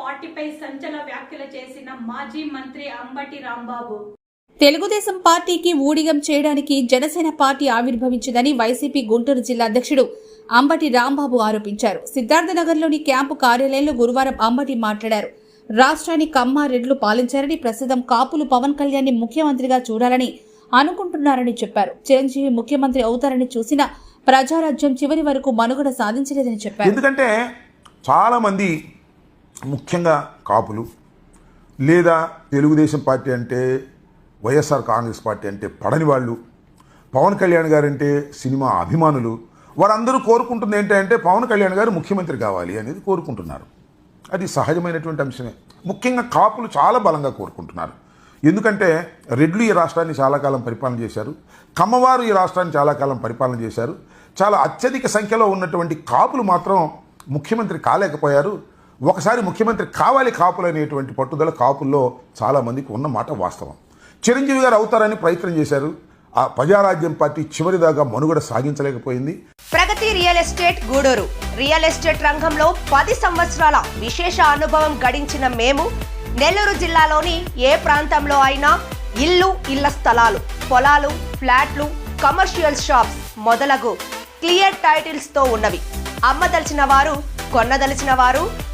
పార్టీపై సంచలన వ్యాఖ్యలు చేసిన మాజీ మంత్రి అంబటి రాంబాబు. తెలుగుదేశం పార్టీకి ఊడిగం చేయడానికి జనసేన పార్టీ ఆవిర్భవించిందని వైసీపీ గుంటూరు జిల్లా అధ్యక్షుడు అంబటి రాంబాబు ఆరోపించారు. సిద్ధార్థనగర్లోని క్యాంపు కార్యాలయంలో గురువారం అంబటి మాట్లాడారు. రాష్ట్రాన్ని కమ్మ రెడ్లు పాలించారని ప్రస్తుతం కాపులు పవన్ కళ్యాణ్ ముఖ్యమంత్రిగా చూడాలని అనుకుంటున్నారని చెప్పారు. చిరంజీవి ముఖ్యమంత్రి అవుతారని చూసిన ప్రజారాజ్యం చివరి వరకు మనుగడ సాధించలేదని చెప్పారు. ఎందుకంటే చాలామంది ముఖ్యంగా కాపులు లేదా తెలుగుదేశం పార్టీ అంటే వైఎస్ఆర్ కాంగ్రెస్ పార్టీ అంటే పడని వాళ్ళు పవన్ కళ్యాణ్ గారు అంటే సినిమా అభిమానులు వారందరూ కోరుకుంటుంది ఏంటంటే పవన్ కళ్యాణ్ గారు ముఖ్యమంత్రి కావాలి అనేది కోరుకుంటున్నారు. అది సహజమైనటువంటి అంశమే. ముఖ్యంగా కాపులు చాలా బలంగా కోరుకుంటున్నారు. ఎందుకంటే రెడ్లు ఈ రాష్ట్రాన్ని చాలా కాలం పరిపాలన చేశారు కమ్మవారు ఈ రాష్ట్రాన్ని చాలా కాలం పరిపాలన చేశారు చాలా అత్యధిక సంఖ్యలో ఉన్నటువంటి కాపులు మాత్రం ముఖ్యమంత్రి కాలేకపోయారు. ఒకసారి ముఖ్యమంత్రి కావాలి కాపులు అనేటువంటి పట్టుదల కాపుల్లో చాలామందికి ఉన్న మాట వాస్తవం. చిరంజీవి గారు అవుతారని ప్రయత్నం చేశారు. ఆ ప్రజారాజ్యం పార్టీ చివరిదాకా మనుగడ సాగించలేకపోయింది. Pragati real estate Gudur. Real estate రంగంలో పది సంవత్సరాల విశేష అనుభవం గడించిన మేము నెల్లూరు జిల్లాలోని ఏ ప్రాంతంలో అయినా ఇల్లు ఇళ్ళ స్థలాలు పొలాలు ఫ్లాట్లు కమర్షియల్ షాప్స్ మొదలగు క్లియర్ టైటిల్స్తో ఉన్నవి. అమ్మదలిచిన వారు కొన్నదలిచిన వారు